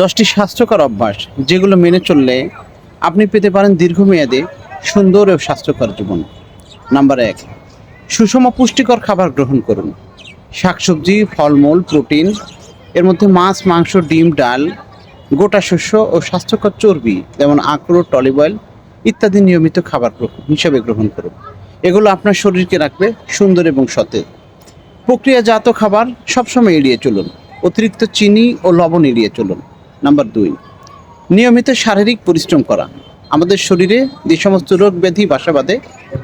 দশটি স্বাস্থ্যকর অভ্যাস যেগুলো মেনে চললে আপনি পেতে পারেন দীর্ঘমেয়াদে সুন্দর ও স্বাস্থ্যকর জীবন। নাম্বার এক, সুষম পুষ্টিকর খাবার গ্রহণ করুন। শাকসবজি, ফলমূল, প্রোটিন, এর মধ্যে মাছ, মাংস, ডিম, ডাল, গোটা শস্য ও স্বাস্থ্যকর চর্বি যেমন আখরোট অলিভ অয়েল ইত্যাদি নিয়মিত খাবার হিসাবে গ্রহণ করুন। এগুলো আপনার শরীরকে রাখবে সুন্দর এবং সতেজ। প্রক্রিয়াজাত খাবার সবসময় এড়িয়ে চলুন। অতিরিক্ত চিনি ও লবণ এড়িয়ে চলুন। নাম্বার দুই, নিয়মিত শারীরিক পরিশ্রম করা। আমাদের শরীরে যে সমস্ত রোগ ব্যাধি বাসা বাঁধে,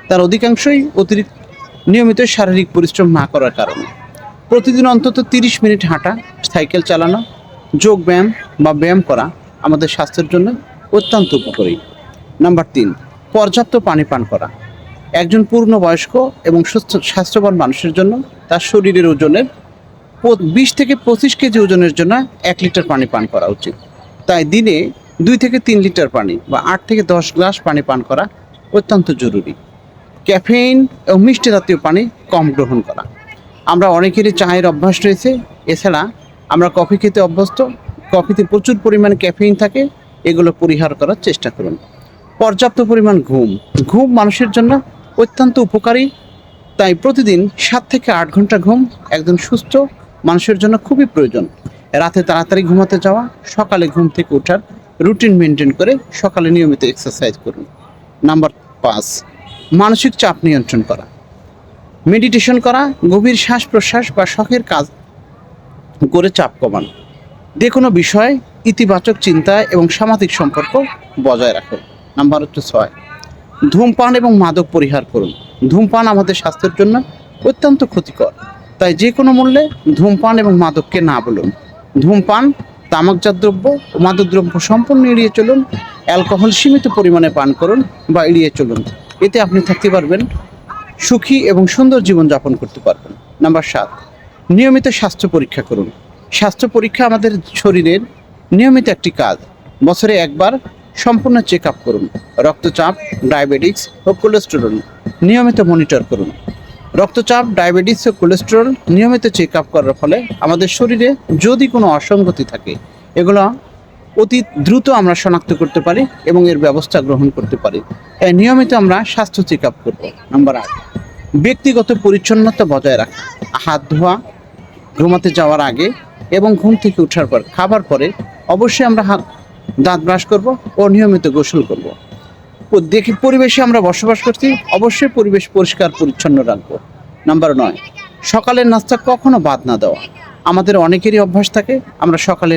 তার অধিকাংশই অতিরিক্ত নিয়মিত শারীরিক পরিশ্রম না করার কারণে। প্রতিদিন অন্তত তিরিশ মিনিট হাঁটা, সাইকেল চালানো, যোগ ব্যায়াম বা ব্যায়াম করা আমাদের স্বাস্থ্যের জন্য অত্যন্ত উপকারী। নাম্বার তিন, পর্যাপ্ত পানি পান করা। একজন পূর্ণবয়স্ক এবং সুস্থ, স্বাস্থ্যবান মানুষের জন্য তার শরীরের ওজনের বিশ থেকে পঁচিশ কেজি ওজনের জন্য এক লিটার পানি পান করা উচিত। তাই দিনে দুই থেকে তিন লিটার পানি বা আট থেকে দশ গ্লাস পানি পান করা অত্যন্ত জরুরি। ক্যাফেইন এবং মিষ্টি জাতীয় পানি কম গ্রহণ করা। আমরা অনেকেরই চায়ের অভ্যাস রয়েছে। এছাড়া আমরা কফি খেতে অভ্যস্ত। কফিতে প্রচুর পরিমাণে ক্যাফেইন থাকে। এগুলো পরিহার করার চেষ্টা করুন। পর্যাপ্ত পরিমাণ ঘুম। ঘুম মানুষের জন্য অত্যন্ত উপকারী। তাই প্রতিদিন সাত থেকে আট ঘণ্টা ঘুম একজন সুস্থ মানুষের জন্য খুবই প্রয়োজন। রাতে তাড়াতাড়ি ঘুমাতে যাওয়া, সকালে ঘুম থেকে ওঠার রুটিন মেনটেন করে সকালে নিয়মিত এক্সারসাইজ করুন। নাম্বার পাঁচ, মানসিক চাপ নিয়ন্ত্রণ করা। মেডিটেশন করা, গভীর শ্বাস প্রশ্বাস বা শখের কাজ করে চাপ কমান। যে কোনো বিষয়ে, ইতিবাচক চিন্তা এবং সামাজিক সম্পর্ক বজায় রাখুন। নাম্বার হচ্ছে ছয়, ধূমপান এবং মাদক পরিহার করুন। ধূমপান আমাদের স্বাস্থ্যের জন্য অত্যন্ত ক্ষতিকর। তাই যে কোনো মূল্যে ধূমপান এবং মাদককে না বলুন। ধূমপান, তামাকজাত দ্রব্য ও মাদকদ্রব্য সম্পূর্ণ এড়িয়ে চলুন, অ্যালকোহল সীমিত পরিমাণে পান করুন বা এড়িয়ে চলুন। এতে আপনি থাকতে পারবেন, সুখী এবং সুন্দর জীবনযাপন করতে পারবেন। নাম্বার সাত, নিয়মিত স্বাস্থ্য পরীক্ষা করুন। স্বাস্থ্য পরীক্ষা আমাদের শরীরের নিয়মিত একটি কাজ। বছরে একবার সম্পূর্ণ চেক আপ করুন। রক্তচাপ, ডায়াবেটিস ও কোলেস্টেরল নিয়মিত মনিটর করুন। রক্তচাপ, ডায়াবেটিস ও কোলেস্টেরল নিয়মিত চেক আপ করার ফলে আমাদের শরীরে যদি কোনো অসঙ্গতি থাকে, এগুলো অতি দ্রুত আমরা শনাক্ত করতে পারি এবং এর ব্যবস্থা গ্রহণ করতে পারি। তাই নিয়মিত আমরা স্বাস্থ্য চেক আপ করব। নাম্বার আট, ব্যক্তিগত পরিচ্ছন্নতা বজায় রাখা। হাত ধোয়া, ঘুমাতে যাওয়ার আগে এবং ঘুম থেকে ওঠার পর, খাবার পরে অবশ্যই আমরা হাত, দাঁত ব্রাশ করব ও নিয়মিত গোসল করব। দেখি পরিবেশে আমরা বসবাস করছি, অবশ্যই পরিবেশ পরিষ্কার, পরিচ্ছন্ন রাখব। নাম্বার নয়, সকালের নাস্তা কখনো বাদ না দেওয়া। আমাদের অনেকেরই অভ্যাস থাকে, আমরা সকালে